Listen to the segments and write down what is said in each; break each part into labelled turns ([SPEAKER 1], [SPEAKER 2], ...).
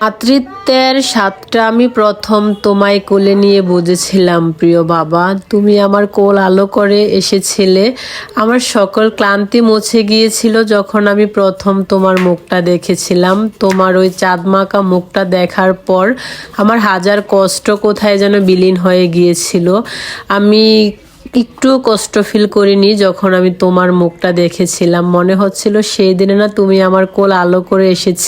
[SPEAKER 1] মাতৃত্বের স্বাদটা আমি প্রথম তোমায় কোলে নিয়ে বুঝেছিলাম, প্রিয় বাবা। তুমি আমার কোল আলো করে এসেছিলে। আমার সকল ক্লান্তি মুছে গিয়েছিল যখন আমি প্রথম তোমার মুখটা দেখেছিলাম। তোমার ওই চাঁদমাকা মুখটা দেখার পর আমার হাজার কষ্ট কোথায় যেন বিলীন হয়ে গিয়েছিল। আমি একটু কষ্ট ফিল করিনি যখন আমি তোমার মুখটা দেখেছিলাম। মনে হচ্ছিল সেই দিনে না তুমি আমার কোল আলো করে এসেছ।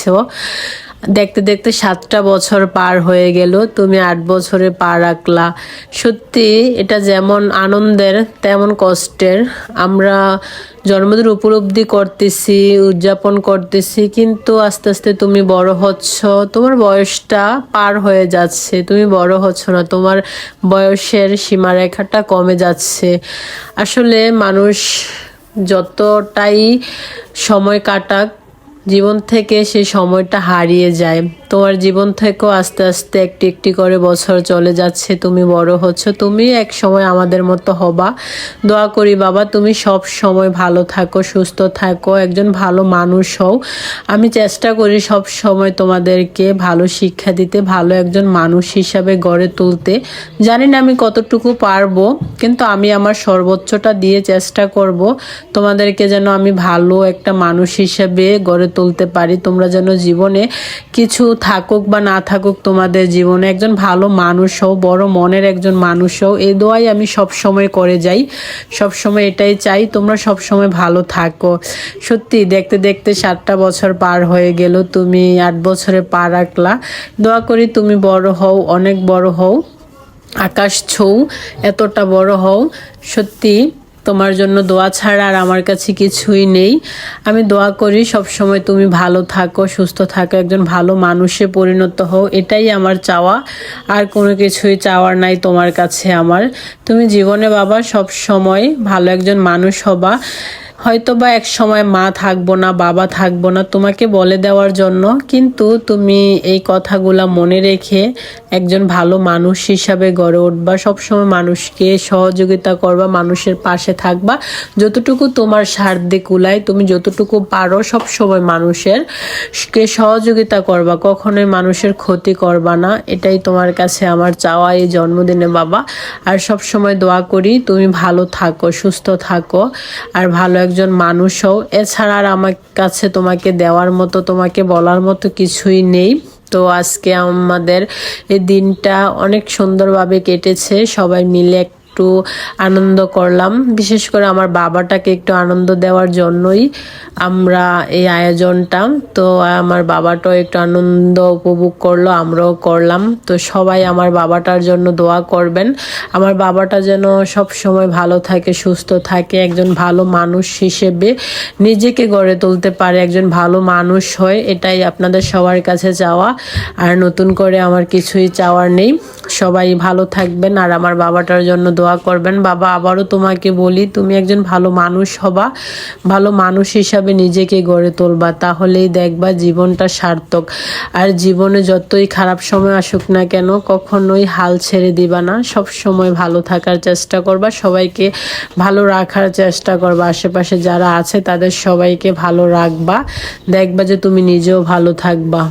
[SPEAKER 1] দেখতে দেখতে সাতটা বছর পার হয়ে গেল, তুমি আট বছরে পা রাখলা। সত্যি, এটা যেমন আনন্দের, তেমন কষ্টের। আমরা জন্মদিন উপলব্ধি করতেছি, উদযাপন করতেছি, কিন্তু আস্তে আস্তে তুমি বড় হচ্ছ। তোমার বয়সটা পার হয়ে যাচ্ছে, তুমি বড় হচ্ছ না। তোমার বয়সের সীমারেখাটা কমে যাচ্ছে। আসলে মানুষ যতটাই সময় কাটাক জীবন থেকে সে সময়টা হারিয়ে যায়। তোমার জীবন থেকেও আস্তে আস্তে একটি একটি করে বছর চলে যাচ্ছে। তুমি বড় হচ্ছ। তুমি এক সময় আমাদের মতো হবা। দোয়া করি বাবা, তুমি সব সময় ভালো থাকো, সুস্থ থাকো, একজন ভালো মানুষ হও। আমি চেষ্টা করি সব সময় তোমাদেরকে ভালো শিক্ষা দিতে, ভালো একজন মানুষ হিসাবে গড়ে তুলতে। জানি না আমি কতটুকু পারব, কিন্তু আমি আমার সর্বোচ্চটা দিয়ে চেষ্টা করব তোমাদেরকে যেন আমি ভালো একটা মানুষ হিসাবে গড়ে তুলতে পারি। তোমরা যেন জীবনে কিছু থাকুক বা না থাকুক তোমাদের জীবনে, একজন ভালো মানুষ হও, বড় মনের একজন মানুষ হও, এই দোয়াই আমি সব সময় করে যাই। সব সময় এটাই চাই, তোমরা সব সময় ভালো থাকো। সত্যি, দেখতে দেখতে সাতটা বছর পার হয়ে গেল, তুমি আট বছরে পা রাখলা। দোয়া করি তুমি বড় হও, অনেক বড় হও। আকাশ ছৌ, এতটা বড় হও। সত্যি তোমার জন্য দোয়া ছাড়া আর আমার কাছে কিছুই নেই। আমি দোয়া করি সব সময় তুমি ভালো থাকো, সুস্থ থাকো, একজন ভালো মানুষে পরিণত হও, এটাই আমার চাওয়া। আর কোনো কিছুই চাওয়ার নাই তোমার কাছে আমার। তুমি জীবনে বাবা সব সময় ভালো একজন মানুষ হবা। হয়তো বা এক সময় মা থাকব না, বাবা থাকব না তোমাকে বলে দেওয়ার জন্য, কিন্তু তুমি এই কথাগুলা মনে রেখে একজন ভালো মানুষ হিসাবে গড়ে উঠবা, সবসময় মানুষকে সহযোগিতা করবা, মানুষের পাশে থাকবা। যতটুকু তোমার সাধ্যে কুলায়, তুমি যতটুকু পারো সব সময় মানুষের কে সহযোগিতা করবা, কখনোই মানুষের ক্ষতি করবা না। এটাই তোমার কাছে আমার চাওয়া এই জন্মদিনে, বাবা। আর সব সময় দোয়া করি, তুমি ভালো থাকো, সুস্থ থাকো, আর ভালো একজন মানুষ হও। এছাড়া আর আমার কাছে তোমাকে দেওয়ার মতো, তোমাকে বলার মতো কিছুই নেই। তো আজকে আমাদের এই দিনটা অনেক সুন্দরভাবে কেটেছে। সবাই মিলে একটু আনন্দ করলাম। বিশেষ করে আমার বাবাটাকে একটু আনন্দ দেওয়ার জন্যই আমরা এই আয়োজনটা। তো আমার বাবাটাও একটু আনন্দ উপভোগ করল, আমরাও করলাম। তো সবাই আমার বাবাটার জন্য দোয়া করবেন। আমার বাবাটা যেন সব সময় ভালো থাকে, সুস্থ থাকে, একজন ভালো মানুষ হিসেবে নিজেকে গড়ে তুলতে পারে, একজন ভালো মানুষ হয়, এটাই আপনাদের সবার কাছে চাওয়া। আর নতুন করে আমার কিছুই চাওয়ার নেই। সবাই ভালো থাকবেন আর আমার বাবাটার জন্য দোয়া করবেন। বাবা, আবারও তোমাকে বলি, তুমি একজন ভালো মানুষ হবা, ভালো মানুষ হিসাবে নিজেকে গড়ে তুলবা, তাহলেই দেখবা জীবনটা সার্থক। আর জীবনে যতই খারাপ সময় আসুক না কেন, কখনোই হাল ছেড়ে দিবা না। সব সময় ভালো থাকার চেষ্টা করবা, সবাইকে ভালো রাখার চেষ্টা করবা। আশেপাশে যারা আছে, তাদের সবাইকে ভালো রাখবা। দেখবা যে তুমি নিজেও ভালো থাকবা।